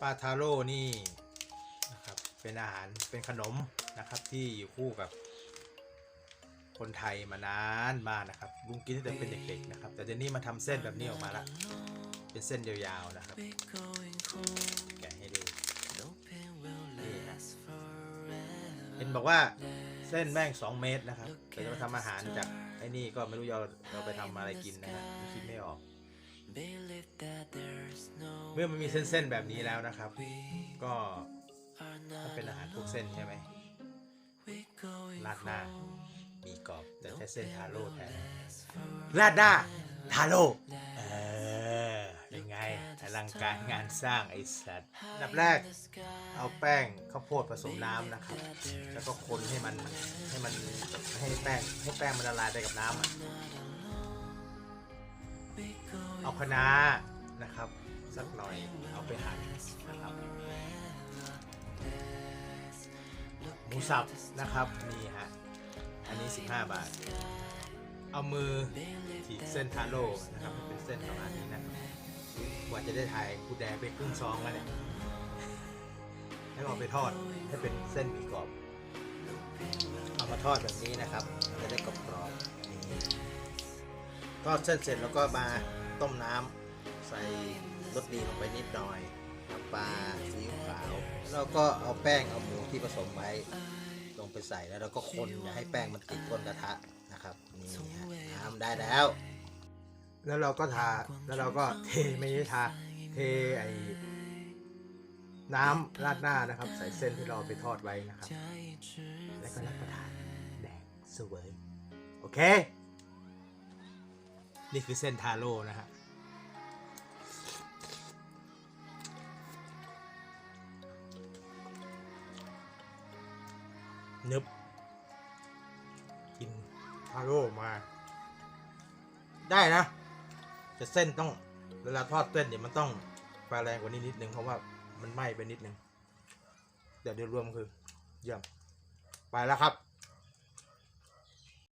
ปลาทาโร่นี่นะครับเป็นอาหารเป็นขนมนะครับที่อยู่คู่กับคนไทยมานานมากนะครับลุงกินตั้งแต่เป็นเด็กๆนะครับ แต่เดี๋ยวนี้มาทำเส้นแบบนี้ออกมาละเป็นเส้นยาวๆนะครับ แกะให้ดูนี่ฮะเห็นบอกว่าเส้นแม่งสองเมตรนะครับแต่จะมาทำอาหารจากไอ้นี่ก็ไม่รู้จะเอาเราไปทำอะไรกินนะครับคิดไม่ออก เมื่อมันมีเส้นๆแบบนี้แล้วนะครับ ก็มันเป็นอาหารพวกเส้นใช่ไหมราดหน้ามีกรอบ แต่ใช้เส้นทาโร่แทนราดหน้าทาโร่เออยังไงอลังการงานสร้างไอ้สัตว์อันดับแรก เอาแป้งข้าวโพดผสมน้ำนะครับ แล้วก็คนให้มันให้มันให้แป้งให้แป้งมันละลายไปกับน้ำอะ เอาคะน้านะครับ สักหน่อยเอาไปหั่นนะครับหมูสับนะครับนี่ฮะอันนี้ 15 บาท เอามือถีบเส้นทาโร่นะครับเป็นเส้นประมาณนี้นะกว่าจะได้ถ่ายกูแดงไปครึ่งซองแล้วเนี่ยแล้วเอาไปทอดให้เป็นเส้นหมีกรอบเอามาทอดแบบนี้นะครับจะได้กรอบๆนี่ทอดเส้นเสร็จแล้วก็มา ต้มน้ำใส่รสดีลงไปนิดหน่อยน้ำปลาซีอิ๊วขาว แล้วก็เอาแป้งเอาหมูที่ผสมไว้ลงไปใส่แล้วเราก็คนอย่าให้แป้งมันติดก้นกระทะนะครับนี่ฮะน้ำได้แล้ว แล้วเราก็ทาแล้วเราก็เทไม่ใช่ทาเทไอ้น้ำราดหน้านะครับ ใส่เส้นที่เราไปทอดไว้นะครับ แล้วก็รับประทานแดงสวย โอเค นี่คือเส้นทาโร่นะฮะนึบ กินทาโร่มา ได้นะแต่เส้นต้องเวลาทอดเส้นเนี่ยมันต้องไฟแรงกว่านี้นิดนึงเพราะว่ามันไหม้ไปนิดนึง เดี๋ยวโดยรวมคือเยี่ยมไปแล้วครับ